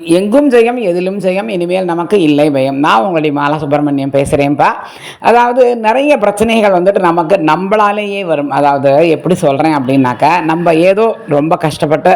எங்கும் ஜெயம் எதிலும் ஜெயம் இனிமேல் நமக்கு இல்லை பயம். நான் உங்களுடைய மாலா சுப்பிரமணியம் பேசுகிறேன்ப்பா அதாவது நிறைய பிரச்சனைகள் வந்துட்டு நமக்கு நம்மளாலேயே வரும். அதாவது எப்படி சொல்கிறேன் அப்படின்னாக்கா நம்ம ஏதோ ரொம்ப கஷ்டப்பட்டு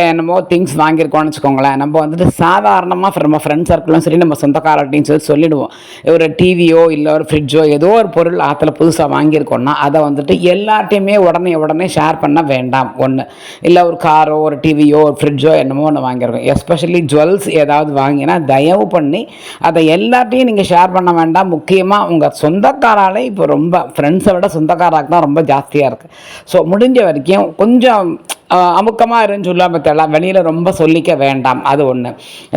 என்னமோ திங்ஸ் வாங்கியிருக்கோம்னு வச்சுக்கோங்களேன். நம்ம வந்துட்டு சாதாரணமாக நம்ம ஃப்ரெண்ட் சர்க்கிளும் சரி நம்ம சொந்தக்காரர்கிட்டையும் சொல்லி சொல்லிடுவோம். ஒரு டிவியோ இல்லை ஒரு ஃப்ரிட்ஜோ ஏதோ ஒரு பொருள் ஆற்றுல புதுசாக வாங்கியிருக்கோம்னா அதை வந்துட்டு எல்லார்ட்டையுமே உடனே உடனே ஷேர் பண்ண வேண்டாம். ஒன்று இல்லை ஒரு காரோ ஒரு டிவியோ ஒரு ஃப்ரிட்ஜோ என்னமோ ஒன்று வாங்கியிருக்கோம். எஸ்பெஷலி ஜோ ஜுவல்ஸ் ஏதாவது வாங்கினா தயவு பண்ணி அதை எல்லாத்தையும் நீங்கள் ஷேர் பண்ண வேண்டாம். முக்கியமாக உங்கள் சொந்தக்காராலே இப்போ ரொம்ப ஃப்ரெண்ட்ஸை விட சொந்தக்காராக தான் ரொம்ப ஜாஸ்தியாக இருக்குது ஸோ முடிஞ்ச வரைக்கும் கொஞ்சம் அமுக்கமாக இருன்னு சொல்லாமல் தெரியலாம் வெளியில் ரொம்ப சொல்லிக்க வேண்டாம். அது ஒன்று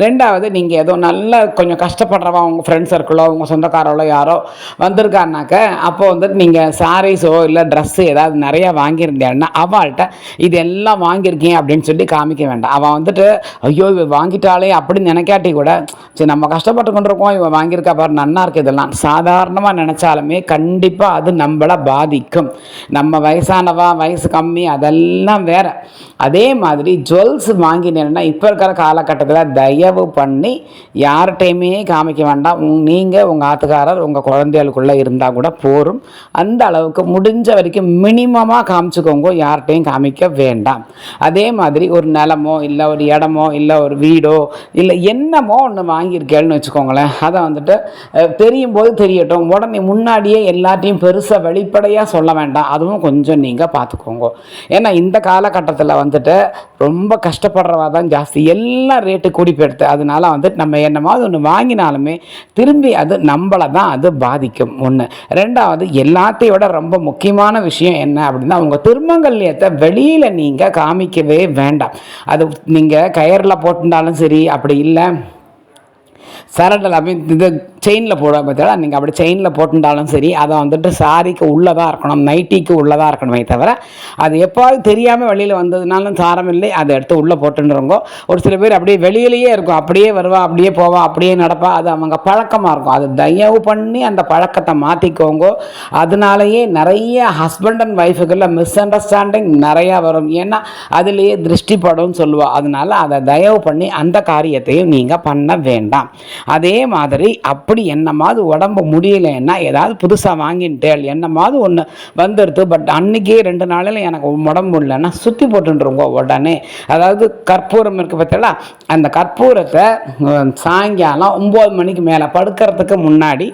ரெண்டாவது நீங்கள் ஏதோ நல்ல கொஞ்சம் கஷ்டப்படுறவா உங்கள் ஃப்ரெண்ட்ஸ் சர்க்கிளோ உங்கள் சொந்தக்காரங்களோ யாரோ வந்திருக்காருனாக்க அப்போ வந்துட்டு நீங்கள் சாரீஸோ இல்லை ட்ரெஸ்ஸு ஏதாவது நிறையா வாங்கியிருந்தேன்னா அவள்கிட்ட இது எல்லாம் வாங்கியிருக்கேன் அப்படின்னு சொல்லி காமிக்க வேண்டாம். அவள் வந்துட்டு ஐயோ இவ வாங்கிட்டாலே அப்படின்னு நினைக்காட்டி கூட சரி நம்ம கஷ்டப்பட்டு கொண்டிருக்கோம் இவன் வாங்கியிருக்கா பாரு நன்னா இருக்குது இதெல்லாம். சாதாரணமாக நினச்சாலுமே கண்டிப்பாக அது நம்மளை பாதிக்கும். நம்ம வயசானவா வயசு கம்மி அதெல்லாம் வேறு. அதே மாதிரி ஜுவல்ஸ் வாங்கினேன்னா இப்போ இருக்கிற காலகட்டத்தில் தயவு பண்ணி யார்கிட்டையுமே காமிக்க வேண்டாம். உங் நீங்கள் உங்கள் ஆத்துக்காரர் உங்கள் குழந்தைகளுக்குள்ளே இருந்தால் கூட போரும். அந்த அளவுக்கு முடிஞ்ச வரைக்கும் மினிமமாக காமிச்சுக்கோங்க. யார்கிட்டையும் காமிக்க வேண்டாம். அதே மாதிரி ஒரு நிலமோ இல்லை ஒரு இடமோ இல்லை ஒரு வீடோ இல்லை என்னமோ ஒன்று வாங்கியிருக்கேன்னு வச்சுக்கோங்களேன். அதை வந்துட்டு தெரியும் போது தெரியட்டும். உடனே முன்னாடியே எல்லாத்தையும் பெருசாக வெளிப்படையாக சொல்ல வேண்டாம். அதுவும் கொஞ்சம் நீங்கள் பார்த்துக்கோங்க ஏன்னா இந்த காலகட்டத்தில் வந்துட்டு ரொம்ப கஷ்டப்படுறவா தான் ஜாஸ்தி. எல்லாம் ரேட்டு கூடி போயிடுது அதனால வந்துட்டு நம்ம என்னமாவது ஒன்று வாங்கினாலுமே திரும்பி அது நம்மளை தான் அது பாதிக்கும். ஒன்று ரெண்டாவது எல்லாத்தையோட ரொம்ப முக்கியமான விஷயம் என்ன அப்படின்னா உங்கள் திருமங்கல்யத்தை வெளியில் நீங்கள் காமிக்கவே வேண்டாம். அது நீங்கள் கயரில் போட்டிருந்தாலும் சரி அப்படி இல்லை சரடில் அப்படி இது செயினில் போட பார்த்தா நீங்கள் அப்படி செயினில் போட்டுட்டாலும் சரி அதை வந்துட்டு சாரிக்கு உள்ளதாக இருக்கணும் நைட்டிக்கு உள்ளதாக இருக்கணுமே தவிர அது எப்பாவது தெரியாமல் வெளியில் வந்ததுனாலும் சாரம் இல்லை அதை எடுத்து உள்ளே போட்டுன்றவங்க ஒரு சில பேர் அப்படியே வெளியிலேயே இருக்கும் அப்படியே வருவா அப்படியே போவா அப்படியே நடப்பா அது அவங்க பழக்கமாக இருக்கும். அது தயவு பண்ணி அந்த பழக்கத்தை மாற்றிக்கோங்க அதனாலேயே நிறைய ஹஸ்பண்ட் அண்ட் ஒய்ஃபுகளில் மிஸ் அண்டர்ஸ்டாண்டிங் நிறையா வரும். ஏன்னா அதுலேயே திருஷ்டிப்படும் சொல்லுவா. அதனால அதை தயவு பண்ணி அந்த காரியத்தையும் நீங்கள் பண்ண வேண்டாம். அதே மாதிரி அப்படி என்னமாவது உடம்பு முடியலன்னா ஏதாவது புதுசாக வாங்கிட்டேள் என்னமாவது ஒன்று வந்துடுது பட் அன்னைக்கே ரெண்டு நாளில் எனக்கு உடம்பு இல்லைன்னா சுற்றி போட்டுருங்க உடனே. அதாவது கற்பூரம் இருக்குது பார்த்தீங்களா? அந்த கற்பூரத்தை சாயங்காலம் ஒம்பது மணிக்கு மேலே படுக்கிறதுக்கு முன்னாடி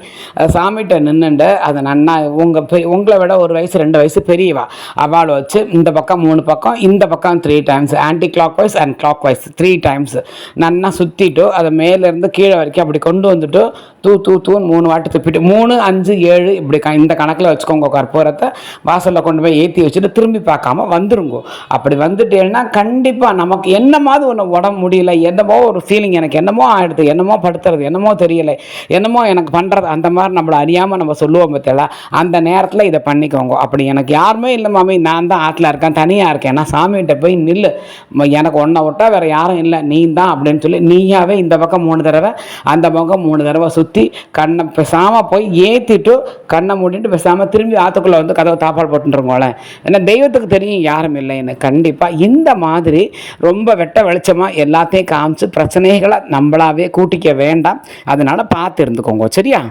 சாமிகிட்ட நின்றுண்டு அதை நன்னா உங்கள் பெ உங்களை விட ஒரு வயசு ரெண்டு வயசு பெரியவா? அவளை வச்சு இந்த பக்கம் மூணு பக்கம் இந்த பக்கம் three times anticlockwise and clockwise three times நன்னா சுற்றிட்டு அதை மேலேருந்து கீழே வரைக்கும் அப்படி கொண்டு வந்துட்டு தூ தூ தூன்னு மூணு வாட்டி துப்பிட்டு மூணு அஞ்சு ஏழு இப்படி க இந்த கணக்கில் வச்சுக்கோங்க கற்பூரத்தை வாசலில் கொண்டு போய் ஏற்றி வச்சுட்டு திரும்பி பார்க்காம வந்துருங்க. அப்படி வந்துட்டேன்னா கண்டிப்பாக நமக்கு என்னமாவது ஒன்று உடம்பு முடியல என்னமோ ஒரு ஃபீலிங் எனக்கு என்னமோ ஆயிடுது என்னமோ படுத்துறது என்னமோ தெரியல என்னமோ எனக்கு பண்ணுறது அந்த மாதிரி நம்மளை அறியாமல் நம்ம சொல்லுவோம் பார்த்தீங்களா அந்த நேரத்தில் இதை பண்ணிக்கோங்க. அப்படி எனக்கு யாருமே இல்லை மாமி நான் தான் ஆற்றுல இருக்கேன் தனியாக இருக்கேன். நான் சாமிகிட்ட போய் நில்லு. எனக்கு ஒன்றை விட்டா வேறு யாரும் இல்லை நீ தான் அப்படின்னு சொல்லி நீயாவே இந்த பக்கம் மூணு தடவை அந்த பக்கம் மூணு தடவை சுற்றி கண்ணை பேசாமல் போய் ஏற்றிட்டு கண்ணை மூடிட்டு பேசாமல் திரும்பி ஆற்றுக்குள்ளே வந்து கதவை தாப்பால் போட்டுருங்கோளேன் ஏன்னா தெய்வத்துக்கு தெரியும் யாரும் இல்லைன்னு கண்டிப்பாக இந்த மாதிரி ரொம்ப வெட்ட வெளிச்சமாக எல்லாத்தையும் காமிச்சு பிரச்சனைகளை நம்மளாவே கூட்டிக்க வேண்டாம். அதனால் பார்த்து இருந்துக்கோங்க. சரியா?